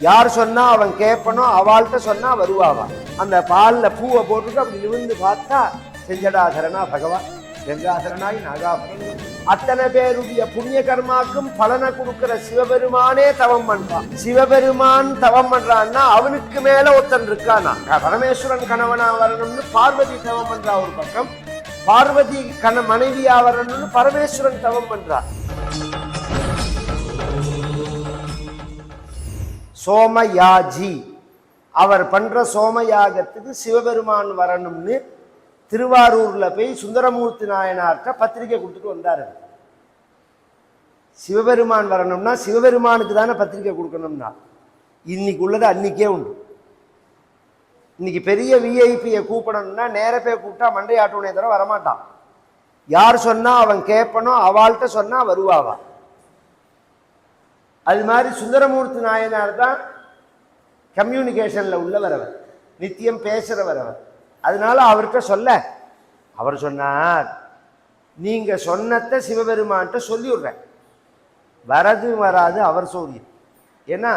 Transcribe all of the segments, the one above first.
யார் சொன்னா அவன் கேட்பனோ அவள்கிட்ட சொன்னா வருவாவான் அந்த பாலில் பூவை போட்டுட்டு அப்படி நிமிந்து பார்த்தா செஞ்சடாதரனா பகவான் கங்காதரனாய் நாகாபரன் அத்தனை பேருடைய புண்ணிய கர்மாக்கும் பலனை கொடுக்கிற சிவபெருமானே தவம் பண்றான். சிவபெருமான் தவம் பண்றான்னா அவனுக்கு மேல ஒருத்தன் இருக்கானா? பரமேஸ்வரன் கணவனா வரணும்னு பார்வதி தவம் பண்றா ஒரு பக்கம். பார்வதி கண மனைவியா வரணும்னு பரமேஸ்வரன் தவம் பண்றா. சோமயாஜி. அவர் பண்ணுற சோமயாகத்துக்கு சிவபெருமான் வரணும்னு திருவாரூரில் போய் சுந்தரமூர்த்தி நாயனார்கிட்ட பத்திரிக்கை கொடுத்துட்டு வந்தார் சிவபெருமான் வரணும்னா சிவபெருமானுக்கு தானே பத்திரிக்கை கொடுக்கணும்னா. இன்னைக்கு உள்ளது அன்னைக்கே உண்டு. இன்னைக்கு பெரிய விஐபியை கூப்பிடணும்னா நேர போய் கூப்பிட்டா மண்டையாட்டுவனே தவிர வரமாட்டான். யார் சொன்னால் அவன் கேட்பனோ அவள்கிட்ட சொன்னால் வருவாவா? அது மாதிரி சுந்தரமூர்த்தி நாயனார் தான் கம்யூனிகேஷனில் உள்ளவர் அவர் நித்தியம் பேசுகிறவர் அவர். அதனால அவர்கிட்ட சொல்ல. அவர் சொன்னார் நீங்கள் சொன்னத்தை சிவபெருமான்கிட்ட சொல்லிவிடுறேன் வரது வராது அவர் சௌரியம் ஏன்னா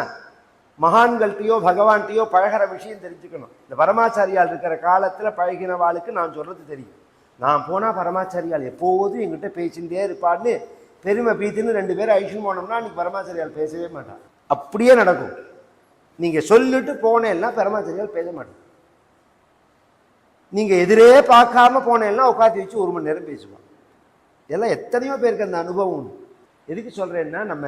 மகான்கள்கிட்டயோ பகவான்கிட்டயோ பழகிற விஷயம் தெரிஞ்சுக்கணும். இந்த பரமாச்சாரியால் இருக்கிற காலத்தில் பழகினவாளுக்கு நான் சொல்கிறது தெரியும். நான் போனால் பரமாச்சாரியால் எப்போதும் எங்கிட்ட பேசிகிட்டே இருப்பான்னு பெருமை பீத்துன்னு ரெண்டு பேரும் ஐஷன் போனோம்னா அன்னைக்கு பரமாச்சாரியால் பேசவே மாட்டான் அப்படியே நடக்கும். நீங்கள் சொல்லிட்டு போனேன்னா பரமாச்சரியால் பேச மாட்டான் நீங்கள் எதிரே பார்க்காம போனேன்னா உட்காந்து வச்சு ஒரு மணி நேரம் பேசுவான் இதெல்லாம் எத்தனையோ பேருக்கு அந்த அனுபவம் உண்டு. எதுக்கு சொல்கிறேன்னா நம்ம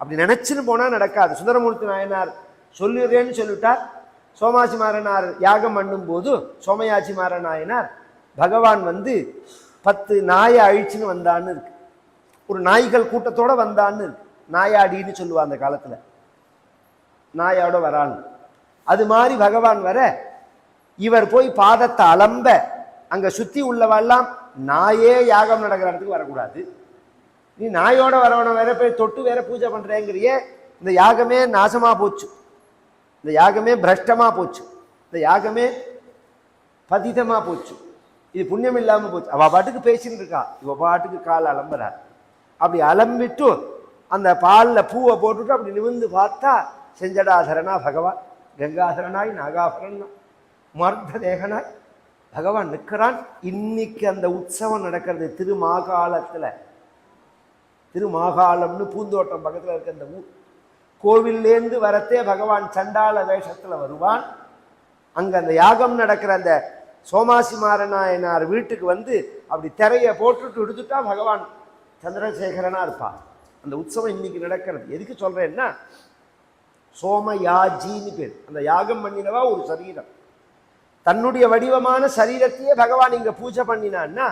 அப்படி நினச்சின்னு போனால் நடக்காது. சுந்தரமூர்த்தி நாயனார் சொல்லுறேன்னு சொல்லிட்டார் சோமாசி மாறனார் யாகம் பண்ணும்போது சோமயாச்சி மாற நாயனார் பகவான் வந்து பத்து நாயை அழிச்சுன்னு வந்தான்னு இருக்கு. ஒரு நாய்கள் கூட்டத்தோட வந்தான்னு நாயாடின்னு சொல்லுவா அந்த காலத்தில். நாயோட வரான்னு. அது மாதிரி பகவான் வர இவர் போய் பாதத்தை அலம்ப அங்க சுத்தி உள்ளவெல்லாம் நாயே யாகம் நடக்கிற இடத்துக்கு வரக்கூடாது. நீ நாயோட வரவன வேற போய் தொட்டு வேற பூஜை பண்றேங்கிறியே இந்த யாகமே நாசமா போச்சு. இந்த யாகமே பிரஷ்டமா போச்சு. இந்த யாகமே பதிதமா போச்சு. இது புண்ணியம் இல்லாமல் போச்சு. அவள் பாட்டுக்கு பேசின்னு இருக்கா. இவ பாட்டுக்கு கால் அலம்புறா. அப்படி அலம்பிட்டு அந்த பாலில் பூவை போட்டுட்டு அப்படி நிமிர்ந்து பார்த்தா செஞ்சடாசரனா பகவான் கங்காசரனாய் நாகாபரன் மர்த்த தேகனாய் பகவான் நிற்கிறான். இன்னைக்கு அந்த உற்சவம் நடக்கிறது திருமாகாலத்தில். திருமாகாளம்னு பூந்தோட்டம் பக்கத்தில் இருக்க அந்த ஊர். கோவில்லேருந்து வரத்தே பகவான் சண்டாள வேஷத்தில் வருவான். அங்கே அந்த யாகம் நடக்கிற அந்த சோமாசி மாரநாயனார் வீட்டுக்கு வந்து அப்படி திரையை போட்டுட்டு எடுத்துட்டா பகவான் சந்திரசேகரனா இருப்பான் அந்த உற்சவம் இன்னைக்கு நடக்கிறது. எதுக்கு சொல்கிறேன்னா சோம யாஜின்னு பேர். அந்த யாகம் பண்ணினவா ஒரு சரீரம். தன்னுடைய வடிவமான சரீரத்தையே பகவான் இங்கே பூஜை பண்ணினான்னா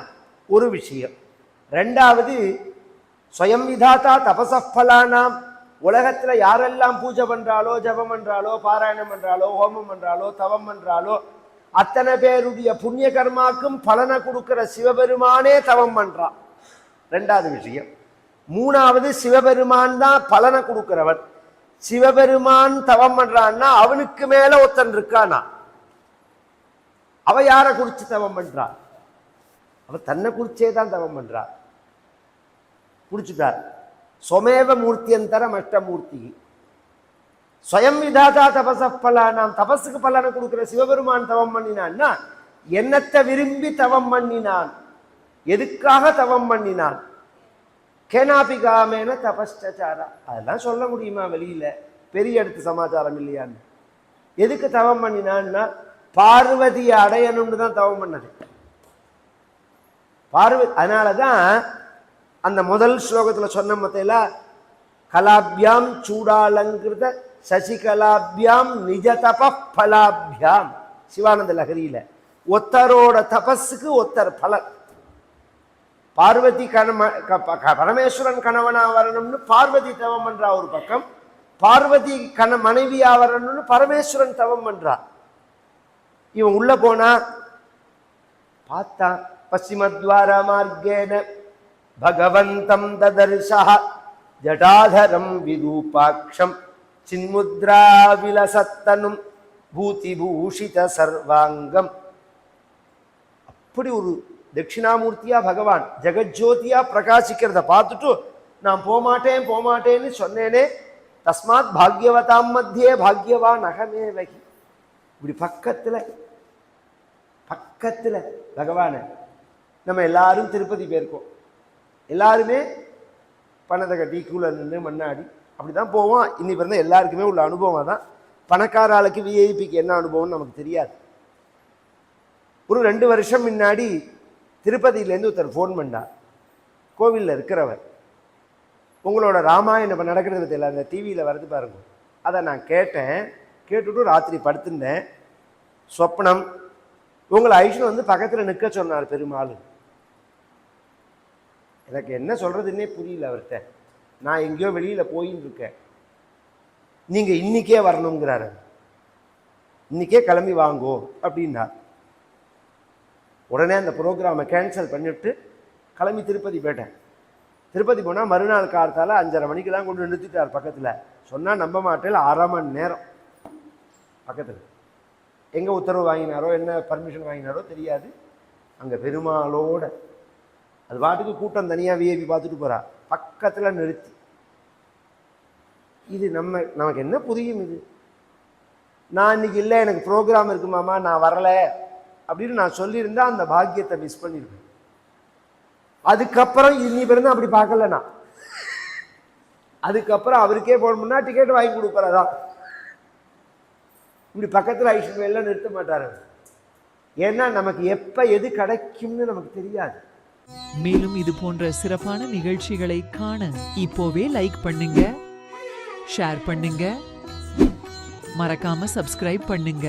ஒரு விஷயம். ரெண்டாவது ஸ்வயம் விதாத்தா தபசஃபலானாம். உலகத்தில் யாரெல்லாம் பூஜை பண்ணுறாலோ ஜபம் பண்றாளோ பாராயணம் பண்றாளோ ஹோமம் பண்றாளோ தவம் பண்றாளோ அத்தனை பேருடைய புண்ணிய கர்மாக்கும் பலனை கொடுக்குற சிவபெருமானே தவம் பண்ணுறான் ரெண்டாவது விஷயம். மூணாவது சிவபெருமான் தான் பலனை கொடுக்கிறவன். சிவபெருமான் தவம் பண்றான்னா அவனுக்கு மேல ஒருத்தன் இருக்கானா? அவ யாரை குறிச்சு தவம் பண்றா? அவ தன்னை குறிச்சே தான் தவம் பண்றா. புடிச்சுட்டார் சொமேவ மூர்த்தியந்தரம் அஷ்டமூர்த்தி ஸ்வயம் விதாதா தபச பலானாம். தபஸுக்கு பலனை கொடுக்கிற சிவபெருமான் தவம் பண்ணினான்னா என்னத்தை விரும்பி தவம் பண்ணினான்? எதுக்காக தவம் பண்ணினான்? கேனாபிகாமேன தபஸ்டாரா அதெல்லாம் சொல்ல முடியுமா வெளியில? பெரிய இடத்து சமாச்சாரம் இல்லையான்னு. எதுக்கு தவம் பண்ணினான்னா பார்வதியை அடையணும்னு தான் தவம் பண்ணது. பார்வதி அதனால தான் அந்த முதல் ஸ்லோகத்துல சொன்ன மத்தையில கலாபியாம் சூடாலங்கிருத சசிகலாபியாம் நிஜ தபலாபியாம் சிவானந்த லஹரியில். ஒத்தரோட தபஸுக்கு ஒத்தர் பலன் பார்வதி கணம பரமேஸ்வரன் கணவனாக வரணும்னு பார்வதி தவம் பண்ணுறா ஒரு பக்கம். பார்வதி கண மனைவியாக வரணும்னு பரமேஸ்வரன் தவம் பண்ணுறா இவன் உள்ளே போனா பார்த்தா பசிமத்வார மார்க்கேன பகவந்தம் ததர்ஷா ஜடாதரம் விரூபாட்சம் சின்முத்ரா விலசத்தனும் பூதிபூஷித சர்வாங்கம். அப்படி ஒரு தட்சிணாமூர்த்தியா பகவான் ஜெகஜோதியா பிரகாசிக்கிறத பார்த்துட்டு நான் போமாட்டேன் போமாட்டேன்னு சொன்னேனே தஸ்மாத் பாக்யவதாம் மத்தியே பாக்யவா நகமே வகி. இப்படி பக்கத்தில் பக்கத்தில் பகவான நம்ம எல்லாரும் திருப்பதி போயிருக்கோம். எல்லாருமே பணத்தை கட்டி நின்று மண்ணாடி அப்படி தான் போவோம். இன்னி பிறந்த எல்லாருக்குமே உள்ள அனுபவம் தான் பணக்கார ஆளுக்கு விஐபிக்கு என்ன அனுபவம்னு நமக்கு தெரியாது. ஒரு ரெண்டு வருஷம் முன்னாடி திருப்பதியிலேருந்து ஒருத்தர் ஃபோன் பண்ணார். கோவிலில் இருக்கிறவர். உங்களோட ராமாயணம் இப்போ நடக்கிறது பற்றியில் அந்த டிவியில் வருது பாருங்க. அதை நான் கேட்டேன். கேட்டுட்டு ராத்திரி படுத்திருந்தேன். சொப்னம் உங்களை ஐஷன் வந்து பக்கத்தில் நிற்க சொன்னார் பெருமாள். எனக்கு என்ன சொல்கிறதுன்னே புரியல அவர்கிட்ட. நான் எங்கேயோ வெளியில் போயின்னு இருக்கேன். நீங்கள் இன்றைக்கே வரணுங்கிறாரு. இன்றைக்கே கிளம்பி வாங்கோ அப்படின்னார். உடனே அந்த ப்ரோக்ராமை கேன்சல் பண்ணிவிட்டு கிளம்பி திருப்பதி போயிட்டேன். திருப்பதி போனால் மறுநாள் காலத்தால் அஞ்சரை மணிக்கெல்லாம் கொண்டு நிறுத்திட்டார் பக்கத்தில். சொன்னால் நம்ப மாட்டேன் அரை மணி நேரம் பக்கத்தில். எங்கே உத்தரவு வாங்கினாரோ என்ன பர்மிஷன் வாங்கினாரோ தெரியாது. அங்கே பெருமாளோட. அது பாட்டுக்கு கூட்டம் தனியாக விஐபி பார்த்துட்டு போகிறா பக்கத்தில் நிறுத்தி. இது நம்ம நமக்கு என்ன புரியும் இது? நான் இன்னைக்கு இல்லை எனக்கு ப்ரோக்ராம் இருக்குமாமா நான் வரல. அப்படின்னு நான் சொல்லியிருந்தா அந்த பாக்கியத்தை மிஸ் பண்ணியிருப்பேன் அதுக்கப்புறம் இன்னி பிறந்து அப்படி பார்க்கல நான் அதுக்கப்புறம் அவருக்கே போனோம்னா டிக்கெட் வாங்கி கொடுக்குறதான் இப்படி பக்கத்தில் ஐஸ்வர்யெல்லாம் நிறுத்த மாட்டாரு. ஏன்னா நமக்கு எப்போ எது கிடைக்கும்னு நமக்கு தெரியாது. மேலும் இது போன்ற சிறப்பான நிகழ்ச்சிகளை காண இப்போவே லைக் பண்ணுங்க ஷேர் பண்ணுங்க. மறக்காம சப்ஸ்கிரைப் பண்ணுங்க.